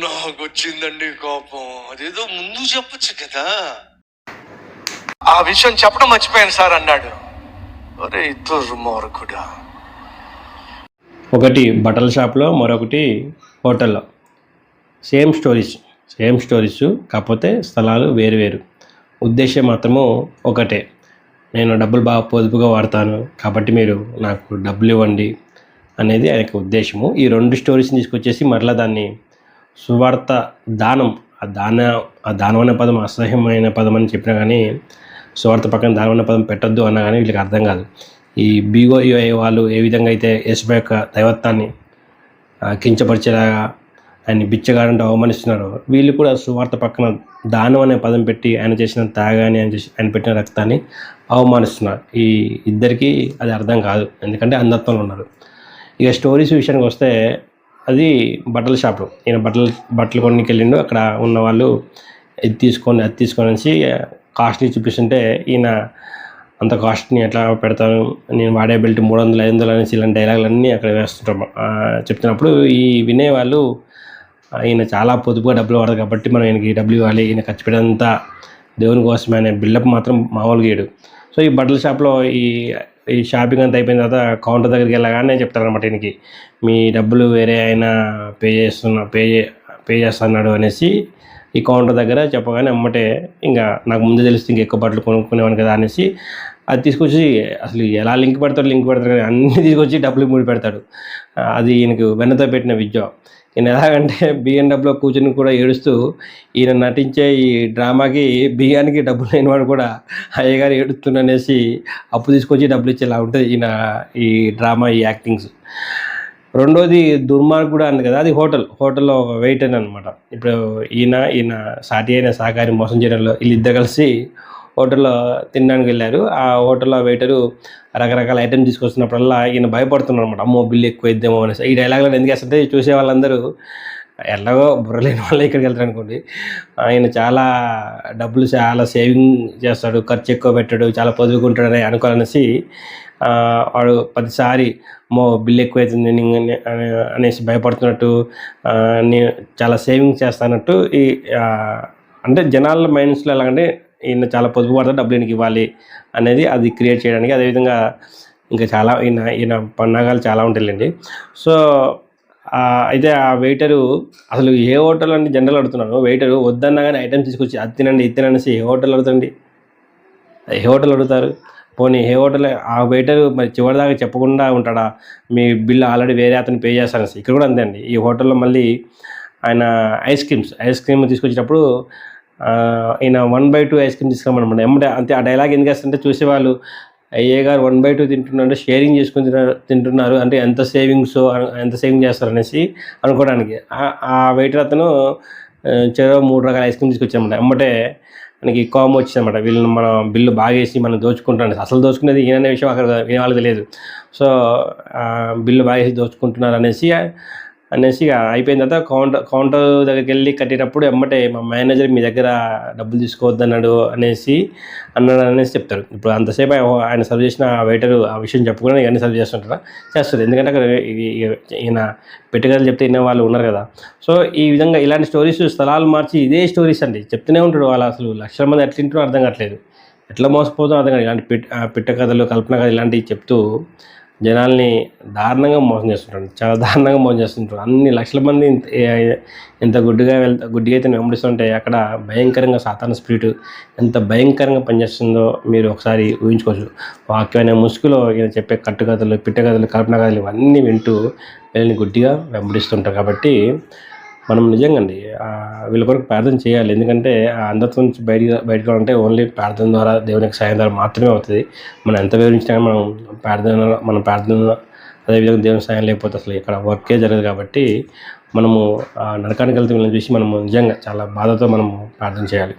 నాకు వచ్చిందండి కోపం. అదేదో ముందు చెప్పొచ్చు కదా. ఆ విషయం చెప్పడం మర్చిపోయాను సార్ అన్నాడు. ఒరే దుర్మార్గుడా ఒకటి బట్టల షాప్లో మరొకటి హోటల్లో. సేమ్ స్టోరీస్ సేమ్ స్టోరీస్ కాకపోతే స్థలాలు వేరు వేరు. ఉద్దేశం మాత్రము ఒకటే. నేను డబ్బులు బాగా పొదుపుగా వాడతాను కాబట్టి మీరు నాకు డబ్బులు ఇవ్వండి అనేది ఆయన యొక్క ఉద్దేశము. ఈ రెండు స్టోరీస్ని తీసుకొచ్చేసి మరలా దాన్ని సువార్త దానం. ఆ దాన ఆ దానం అనే పదం అసహ్యమైన పదం అని చెప్పినా కానీ సువార్త పక్కన దానం అనే పదం పెట్టొద్దు అన్నా కానీ వీళ్ళకి అర్థం కాదు. ఈ బీఓఈఐ వాళ్ళు ఏ విధంగా అయితే యేసుపై యొక్క దైవత్వాన్ని కించపరిచేలాగా ఆయన బిచ్చగాడంటే అవమానిస్తున్నారు వీళ్ళు కూడా సువార్త పక్కన దానం అనే పదం పెట్టి ఆయన చేసిన త్యాగాన్ని ఆయన చేసి ఆయన పెట్టిన రక్తాన్ని అవమానిస్తున్నారు. ఈ ఇద్దరికి అది అర్థం కాదు. ఎందుకంటే అందత్వంలో ఉన్నారు. ఇక స్టోరీస్ విషయానికి వస్తే అది బట్టల షాప్లో ఈయన బట్టలు బట్టలు కొనికి వెళ్ళిండు అక్కడ ఉన్న వాళ్ళు ఇది తీసుకొని అది తీసుకొని వచ్చి కాస్ట్లీ చూపిస్తుంటే ఈయన అంత కాస్ట్ని ఎట్లా పెడతాను నేను వాడే బెల్ట్ మూడు వందలు ఐదు వందలు అనేసి ఇలాంటి డైలాగులన్నీ అక్కడ వేస్తుంటాం చెప్తున్నప్పుడు ఈ వినేవాళ్ళు ఈయన చాలా పొదుపుగా డబ్బులు వాడదు కాబట్టి మనం ఈయనకి డబ్బులు ఇవ్వాలి. ఈయన ఖర్చు పెట్టేంతా దేవుని కోసమే అనే బిల్డప్ మాత్రం మామూలుగా ఇయ్యడు. సో ఈ బట్టల షాప్లో ఈ ఈ షాపింగ్ అంతా అయిపోయిన తర్వాత కౌంటర్ దగ్గరికి వెళ్ళగానే చెప్తాను అనమాట ఈయనకి మీ డబ్బులు వేరే అయినా పే చేస్తున్నా పే పే చేస్తున్నాడు అనేసి ఈ కౌంటర్ దగ్గర చెప్పగానే అమ్మటే ఇంకా నాకు ముందు తెలిస్తే ఇంకా ఎక్కువ బట్టలు కొనుక్కునేవాను కదా అనేసి అది తీసుకొచ్చి అసలు ఎలా లింక్ పెడతాడు లింక్ పెడతాడు కానీ అన్నీ తీసుకొచ్చి డబ్బులు మూడి పెడతాడు. అది ఈయనకు వెన్నతో పెట్టిన విద్య. ఈయన ఎలాగంటే బిఎన్డబ్ల్యూలో కూర్చొని కూడా ఏడుస్తూ ఈయన నటించే ఈ డ్రామాకి బియ్యానికి డబ్బులు లేనివాడు కూడా అయ్యగారు ఏడుస్తుండనేసి అప్పు తీసుకొచ్చి డబ్బులు ఇచ్చేలా ఉంటుంది ఈయన ఈ డ్రామా ఈ యాక్టింగ్స్. రెండోది దుర్మార్గుడు అంది కదా అది హోటల్. హోటల్లో ఒక వెయిటర్ అనమాట ఇప్పుడు ఈయన ఈయన సాటి అయిన సహకారి మోసం చేయడంలో వీళ్ళిద్దరు కలిసి హోటల్లో తినడానికి వెళ్ళారు. ఆ హోటల్లో వెయిటరు రకరకాల ఐటమ్ తీసుకొస్తున్నప్పుడల్లా ఈయన భయపడుతున్నారు అనమాట అమ్మో బిల్లు ఎక్కువ ఇద్దామో అనేసి. ఈ డైలాగ్లో ఎందుకు వేస్తుంటే చూసే వాళ్ళందరూ ఎలాగో బుర్రలేని వాళ్ళు ఇక్కడికి వెళ్తారు అనుకోండి. ఆయన చాలా డబ్బులు చాలా సేవింగ్ చేస్తాడు ఖర్చు ఎక్కువ పెట్టాడు చాలా పొదుపుకుంటాడని అనుకోవాలనేసి వాడు ప్రతిసారి మో బిల్ ఎక్కువైతుంది నేను అనేసి భయపడుతున్నట్టు నేను చాలా సేవింగ్ చేస్తానట్టు ఈ అంటే జనాల మైండ్స్లో ఎలాగంటే ఈయన చాలా పొదుపు పడతాడు డబ్బులు ఈయనకి ఇవ్వాలి అనేది అది క్రియేట్ చేయడానికి. అదేవిధంగా ఇంకా చాలా ఈయన ఈయన పన్నాగాలు చాలా ఉంటాయండి సో అయితే ఆ వెయిటరు అసలు ఏ హోటల్ అండి జనరల్ అడుగుతున్నాను వెయిటరు వద్దన్నా కానీ ఐటమ్ తీసుకొచ్చి అది తినండి ఇది తినండి ఏ హోటల్ అడుగుతండి ఏ హోటల్ అడుగుతారు? పోనీ ఏ హోటల్ ఆ వెయిటర్ మరి చివరిదాకా చెప్పకుండా ఉంటాడా? మీ బిల్ ఆల్రెడీ వేరే అతను పే చేస్తాను ఇక్కడ కూడా అంతే అండి. ఈ హోటల్లో మళ్ళీ ఆయన ఐస్ క్రీమ్స్ ఐస్ క్రీమ్ తీసుకొచ్చేటప్పుడు ఈయన one by two ice cream తీసుకురమ్మన్నమాట ఎమ్మటే అంతే ఆ డైలాగ్ ఎందుకు వేస్తుంటే చూసేవాళ్ళు అయ్యే గారు వన్ బై టూ తింటున్నారు షేరింగ్ చేసుకుని తిన- తింటున్నారు అంటే ఎంత సేవింగ్స్ ఎంత సేవింగ్ చేస్తారు అనేసి అనుకోవడానికి. ఆ- వెయిటర్ అతను చెరో మూడు రకాల ఐస్ క్రీమ్ తీసుకొచ్చామన్నమాట ఎమ్మటే మనకి కోపం వచ్చిందన్నమాట వీళ్ళని మనం బిల్లు బాగేసి మనం దోచుకుంటాం అసలు దోచుకునేది ఈయననే విషయం అక్కడ వినే వాళ్ళకి తెలియదు. సో బిల్లు బాగేసి దోచుకుంటున్నారు అనేసి అనేసి ఇక అయిపోయిన తర్వాత కౌంటర్ కౌంటర్ దగ్గరికి వెళ్ళి కట్టేటప్పుడు ఎమ్మటే మా మేనేజర్ మీ దగ్గర డబ్బులు తీసుకోవద్దన్నాడు అనేసి అన్నాడు అనేసి చెప్తారు. ఇప్పుడు అంతసేపు ఆయన- ఆయన సర్వ్ చేసిన ఆ వెయిటర్ ఆ విషయం చెప్పకుండా ఇవన్నీ సర్వ్ చేస్తుంటారా? చేస్తారు. ఎందుకంటే అక్కడ ఈయన పెట్టుకలు చెప్తే ఇన్న వాళ్ళు ఉన్నారు కదా. సో ఈ విధంగా ఇలాంటి స్టోరీస్ స్థలాలు మార్చి ఇదే స్టోరీస్ అండి. చెప్తూనే ఉంటాడు వాళ్ళు అసలు లక్షల మంది ఎట్లా వింటారో అర్థం కావట్లేదు. ఎట్లా మోసపోతుందో అర్థం కాదు ఇలాంటి పిట్ పిట్ట కథలు కల్పన కథలు ఇలాంటివి చెప్తూ జనాల్ని దారుణంగా మోసం చేస్తుంటారు. చాలా దారుణంగా మోసం చేస్తుంటారు. అన్ని లక్షల మంది ఇంత ఎంత గుడ్డిగా వెళ్తా గుడ్డిగా అయితే వెంబడిస్తుంటే అక్కడ భయంకరంగా సాధారణ స్పిరిట్ ఎంత భయంకరంగా పనిచేస్తుందో మీరు ఒకసారి ఊహించుకోవచ్చు. వాక్యమైన ముసుగులో ఈయన చెప్పే కట్టుకథలు పిట్టకథలు కల్పన కథలు ఇవన్నీ వింటూ వీళ్ళని గుడ్డిగా వెంబడిస్తుంటారు. కాబట్టి మనం నిజంగా అండి వీళ్ళ కొరకు ప్రార్థన చేయాలి. ఎందుకంటే ఆ అంధత్వం నుంచి బయట బయటకు అంటే ఓన్లీ ప్రార్థన ద్వారా దేవునికి సాయం ద్వారా మాత్రమే అవుతుంది. మనం ఎంత వివరించినా మనం ప్రార్థన మన ప్రార్థన అదేవిధంగా దేవుని సాయం లేకపోతే అసలు ఇక్కడ వర్కే జరగదు కాబట్టి మనము ఆ నరకానికి వెళ్తే వీళ్ళని చూసి మనము నిజంగా చాలా బాధతో మనము ప్రార్థన చేయాలి.